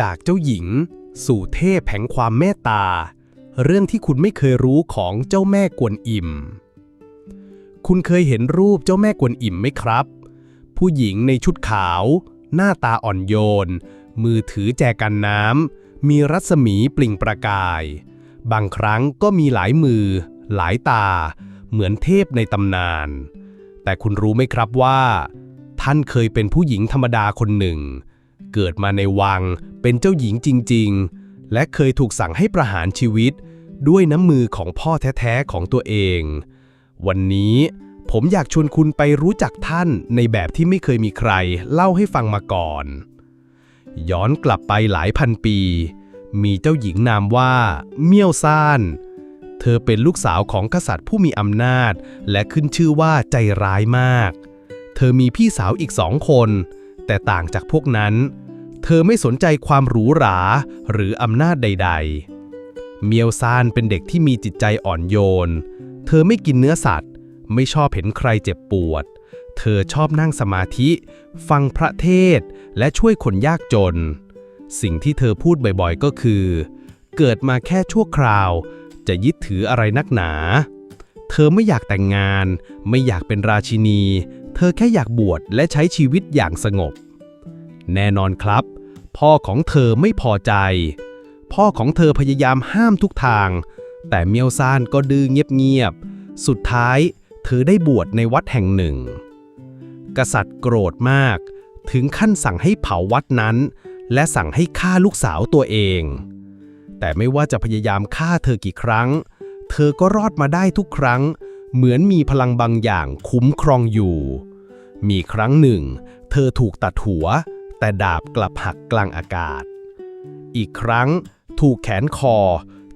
จากเจ้าหญิง สู่เทพแห่งความเมตตา เรื่องที่คุณไม่เคยรู้ของเจ้าแม่กวนอิม คุณเคยเห็นรูปเจ้าแม่กวนอิมไหมครับ ผู้หญิงในชุดขาว หน้าตาอ่อนโยน มือถือแจกันน้ำ มีรัศมีปลิ่งประกาย บางครั้งก็มีหลายมือ หลายตา เหมือนเทพในตำนาน แต่คุณรู้ไหมครับว่า ท่านเคยเป็นผู้หญิงธรรมดาคนหนึ่ง เกิดมาในวัง เป็นเจ้าหญิงจริง ๆ และเคยถูกสั่งให้ประหารชีวิต ด้วยน้ำมือของพ่อแท้ๆของตัวเอง วันนี้ผมอยากชวนคุณไปรู้จักท่านในแบบที่ไม่เคยมีใครเล่าให้ฟังมาก่อน ย้อนกลับไปหลายพันปี มีเจ้าหญิงนามว่า เมี่ยวซ่าน เธอเป็นลูกสาวของกษัตริย์ผู้มีอำนาจ และขึ้นชื่อว่าใจร้ายมาก เธอมีพี่สาวอีกสองคน แต่ต่างจากพวกนั้น เธอไม่สนใจความหรูหรา หรืออำนาจใด ๆ เมียวซานเป็นเด็กที่มีจิตใจอ่อนโยน เธอไม่กินเนื้อสัตว์ ไม่ชอบเห็นใครเจ็บปวด เธอชอบนั่งสมาธิ ฟังพระเทศ และช่วยคนยากจน สิ่งที่เธอพูดบ่อยๆ ก็คือ เกิดมาแค่ชั่วคราว จะยึดถืออะไรนักหนา เธอไม่อยากแต่งงาน ไม่อยากเป็นราชินี เธอแค่อยากบวชและใช้ชีวิตอย่างสงบ แน่นอนครับ พ่อของเธอไม่พอใจ พ่อของเธอพยายามห้ามทุกทาง แต่เมียวซานก็ดื้อเงียบๆ สุดท้ายเธอได้บวชในวัดแห่งหนึ่ง กษัตริย์โกรธมาก ถึงขั้นสั่งให้เผาวัดนั้น และสั่งให้ฆ่าลูกสาวตัวเอง แต่ไม่ว่าจะพยายามฆ่าเธอกี่ครั้ง เธอก็รอดมาได้ทุกครั้ง เหมือนมีพลังบางอย่างคุ้มครองอยู่ มีครั้งหนึ่ง เธอถูกตัดหัว แต่ดาบกลับหักกลางอากาศ อีกครั้งถูกแขนคอ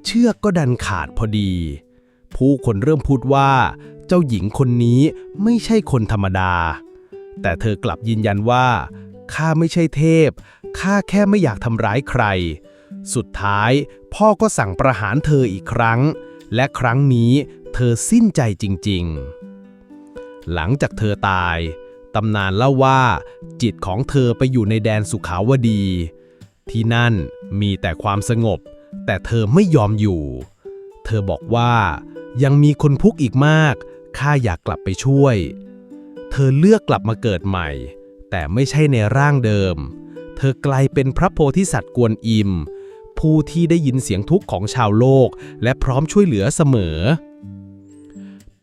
เชือกก็ดันขาดพอดี ผู้คนเริ่มพูดว่า เจ้าหญิงคนนี้ไม่ใช่คนธรรมดา แต่เธอกลับยืนยันว่าข้าไม่ใช่เทพข้าแค่ไม่อยากทำร้ายใคร สุดท้ายพ่อก็สั่งประหารเธออีกครั้ง และครั้งนี้เธอสิ้นใจจริง ๆ หลังจากเธอตาย ตำนานเล่าว่า จิตของเธอไปอยู่ในแดนสุขาวดี ที่นั่นมีแต่ความสงบ แต่เธอไม่ยอมอยู่ เธอบอกว่ายังมีคนพุกอีกมาก ข้าอยากกลับไปช่วย เธอเลือกกลับมาเกิดใหม่ แต่ไม่ใช่ในร่างเดิม เธอกลายเป็นพระโพธิสัตว์กวนอิม ผู้ที่ได้ยินเสียงทุกข์ของชาวโลก และพร้อมช่วยเหลือเสมอ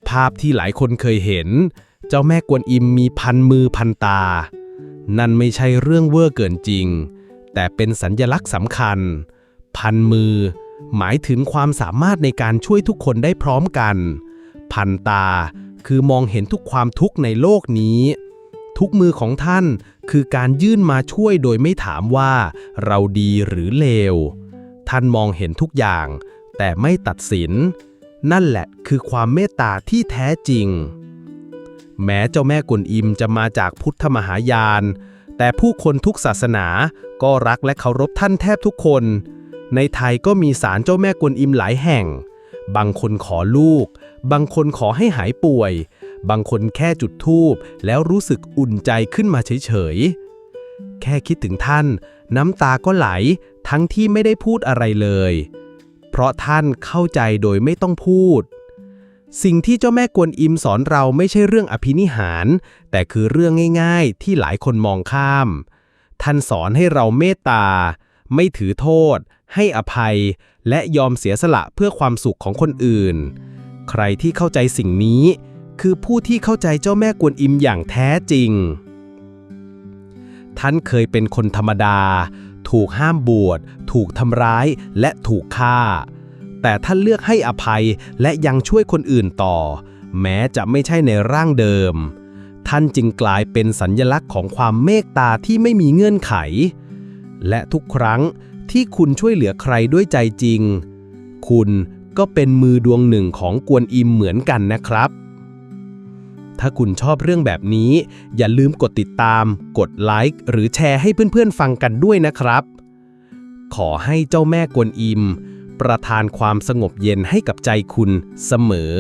ภาพที่หลายคนเคยเห็น เจ้าแม่กวนอิมมีพันมือพันตา นั่นไม่ใช่เรื่องเวอร์เกินจริง แต่เป็นสัญญลักษณ์สำคัญ พันมือ หมายถึงความสามารถในการช่วยทุกคนได้พร้อมกัน พันตาคือมองเห็นทุกความทุกข์ในโลกนี้ ทุกมือของท่านคือการยื่นมาช่วยโดยไม่ถามว่าเราดีหรือเลว ท่านมองเห็นทุกอย่าง แต่ไม่ตัดสิน นั่นแหละคือความเมตตาที่แท้จริง แม้เจ้าแม่กุนอิมจะมาจากพุทธมหายาน แต่ผู้คนทุกศาสนาก็รักและเคารพท่านแทบทุกคน ในไทยก็มีศาลเจ้าแม่กวนอิมหลายแห่ง บางคนขอลูก บางคนขอให้หายป่วย บางคนแค่จุดธูปแล้วรู้สึกอุ่นใจขึ้นมาเฉยๆ แค่คิดถึงท่าน น้ำตาก็ไหลทั้งที่ไม่ได้พูดอะไรเลย เพราะท่านเข้าใจโดยไม่ต้องพูด สิ่งที่เจ้าแม่กวนอิมสอนเราไม่ใช่เรื่องอภินิหาร แต่คือเรื่องง่ายๆ ที่หลายคนมองข้าม ท่านสอนให้เราเมตตา ไม่ถือโทษ ให้อภัย และยอมเสียสละเพื่อความสุขของคนอื่น ใครที่เข้าใจสิ่งนี้ คือผู้ที่เข้าใจเจ้าแม่กวนอิมอย่างแท้จริง ท่านเคยเป็นคนธรรมดา ถูกห้ามบวช ถูกทำร้าย และถูกฆ่า แต่ท่านเลือกให้อภัยและยังช่วยคนอื่นต่อ แม้จะไม่ใช่ในร่างเดิม ท่านจึงกลายเป็นสัญญลักษณ์ของความเมตตาที่ไม่มีเงื่อนไข และทุกครั้งที่คุณช่วยเหลือใครด้วยใจจริง คุณก็เป็นมือดวงหนึ่งของกวนอิมเหมือนกันนะครับ ถ้าคุณชอบเรื่องแบบนี้ อย่าลืมกดติดตาม กดไลค์หรือแชร์ให้เพื่อนๆฟังกันด้วยนะครับ ขอให้เจ้าแม่กวนอิม ประทานความสงบเย็นให้กับใจคุณเสมอ